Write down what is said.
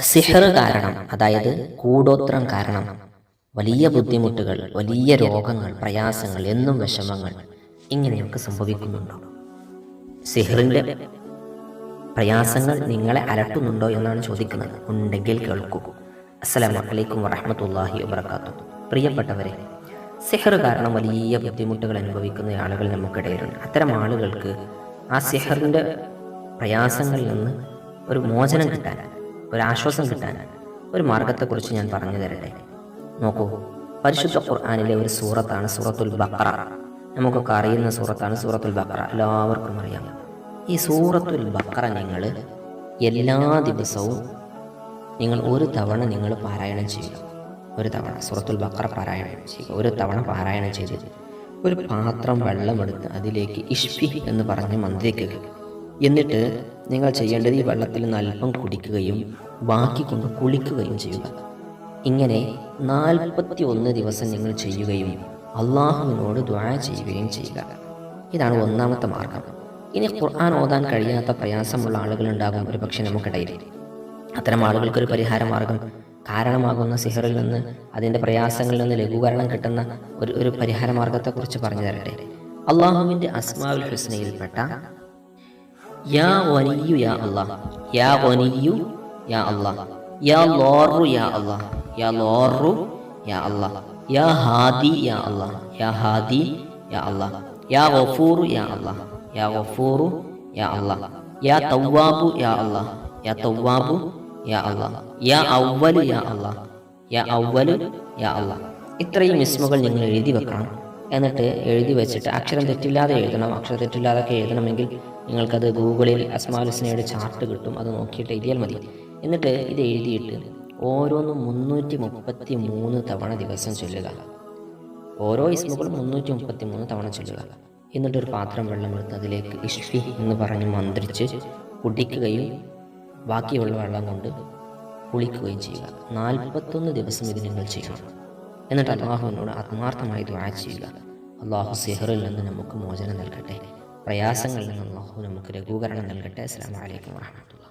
സിഹർ കാരണം അതായത് കൂടോത്രം കാരണം. വലിയ ബുദ്ധിമുട്ടുകൾ വലിയ രോഗങ്ങൾ പ്രയാസങ്ങൾ എന്നും വിഷമങ്ങൾ ഇങ്ങനെയൊക്കെ സംഭവിക്കുന്നുണ്ടോ? സിഹറിന്റെ പ്രയാസങ്ങൾ നിങ്ങളെ അലട്ടുന്നുണ്ടോ എന്നാണ് ചോദിക്കുന്നത്. ഉണ്ടെങ്കിൽ കേൾക്കൂ. അസ്സലാം വലൈക്കും വറഹമത്തല്ലാഹി വബർക്കാത്തു പ്രിയപ്പെട്ടവരെ സിഹർ കാരണം വലിയ ബുദ്ധിമുട്ടുകൾ അനുഭവിക്കുന്ന ആളുകൾ നമുക്കിടയിലുണ്ട്. അത്തരം ആളുകൾക്ക് ആ സിഹറിന്റെ പ്രയാസങ്ങളിൽ നിന്ന് ഒരു മോചനം കിട്ടാൻ ഒരു ആശ്വാസം കിട്ടാൻ ഒരു മാർഗത്തെക്കുറിച്ച് ഞാൻ പറഞ്ഞു തരട്ടെ? നോക്കൂ പരിശുദ്ധ ഖുർആാനിലെ ഒരു സൂറത്താണ് സൂറത്തുൽ ബക്കറ നമുക്കൊക്കെ അറിയുന്ന സൂറത്താണ് സൂറത്തുൽ ബക്കറ എല്ലാവർക്കും അറിയാം. ഈ സൂറത്തുൽ ബക്കറ നിങ്ങൾ എല്ലാ ദിവസവും നിങ്ങൾ ഒരു തവണ നിങ്ങൾ പാരായണം ചെയ്യുക. ഒരു തവണ സൂറത്തുൽ ബക്കറ പാരായണം ചെയ്യുക. ഒരു തവണ പാരായണം ചെയ്ത് ഒരു പാത്രം വെള്ളമെടുത്ത് അതിലേക്ക് ഇഷ്ഫി എന്ന് പറഞ്ഞ് മന്ത്രിക്കുക എന്നിട്ട് നിങ്ങൾ ചെയ്യേണ്ടത് ഈ വെള്ളത്തിൽ നിന്ന് അല്പം കുടിക്കുകയും ബാക്കി കൊണ്ട് കുളിക്കുകയും ചെയ്യുക. ഇങ്ങനെ നാൽപ്പത്തി ഒന്ന് ദിവസം നിങ്ങൾ ചെയ്യുകയും അള്ളാഹുവിനോട് ദ്വാര ചെയ്യുകയും ചെയ്യുക. ഇതാണ് ഒന്നാമത്തെ മാർഗം. ഇനി ഖുർആൻ ഓതാൻ കഴിയാത്ത പ്രയാസമുള്ള ആളുകളുണ്ടാകും ഒരു പക്ഷെ നമുക്കിടയിൽ. അത്തരം ആളുകൾക്കൊരു പരിഹാര മാർഗം കാരണമാകുന്ന സിഹറിൽ നിന്ന് അതിന്റെ പ്രയാസങ്ങളിൽ നിന്ന് ലഘൂകരണം കിട്ടുന്ന ഒരു ഒരു പരിഹാര മാർഗത്തെക്കുറിച്ച് പറഞ്ഞു തരട്ടെ. അള്ളാഹുവിന്റെ അസ്മാവുൽ ഹുസ്നയിൽപ്പെട്ട യാ വനിയു യാ അല്ലാഹ് യാ വനിയു യാ അല്ലാഹ് യാ ലോറു യാ അല്ലാഹ് യാ ലോറു യാ അല്ലാഹ് യാ ഹാദി യാ അല്ലാഹ് യാ ഹാദി യാ അല്ലാഹ് യാ ഗഫൂറു യാ അല്ലാഹ് യാ ഗഫൂറു യാ അല്ലാഹ് യാ തവ്വാബു യാ അല്ലാഹ് യാ തവ്വാബു യാ അല്ലാഹ് യാ അവ്വലു യാ അല്ലാഹ് യാ അവ്വലു യാ അല്ലാഹ് ഇത്രയും ഇസ്മുകൾ നിങ്ങൾ എഴുതി വെക്കണം എന്നിട്ട് എഴുതി വെച്ചിട്ട് അക്ഷരം തെറ്റില്ലാതെ എഴുതണം. അക്ഷരം തെറ്റില്ലാതൊക്കെ എഴുതണമെങ്കിൽ നിങ്ങൾക്കത് ഗൂഗിളിൽ അസ്മാലുസ്നയുടെ ചാർട്ട് കിട്ടും. അത് നോക്കിയിട്ട് എഴുതിയാൽ മതി. എന്നിട്ട് ഇത് എഴുതിയിട്ട് ഓരോന്നും മുന്നൂറ്റി മുപ്പത്തി മൂന്ന് തവണ ദിവസം ചൊല്ലുക. ഓരോ ഇസ്മുകളും മുന്നൂറ്റി മുപ്പത്തി മൂന്ന് തവണ ചൊല്ലുക. എന്നിട്ടൊരു പാത്രം വെള്ളമെടുത്ത് അതിലേക്ക് ഇഷ്ഫി എന്ന് പറഞ്ഞ് മന്ത്രിച്ച് കുടിക്കുകയും ബാക്കിയുള്ള വെള്ളം കൊണ്ട് കുളിക്കുകയും ചെയ്യുക. നാൽപ്പത്തൊന്ന് ദിവസം ഇത് നിങ്ങൾ ചെയ്യണം. എന്നിട്ട് അള്ളാഹുവിനോട് ആത്മാർത്ഥമായി ദ്വാ ചെയ്യുക. അള്ളാഹു സിഹറിൽ നിന്ന് നമുക്ക് മോചനം നൽകട്ടെ. പ്രയാസങ്ങളിൽ നിന്ന് അള്ളാഹു നമുക്ക് ലഘൂകരണം നൽകട്ടെ. അസ്സാം വലൈക്കും വാഹമത്തുള്ള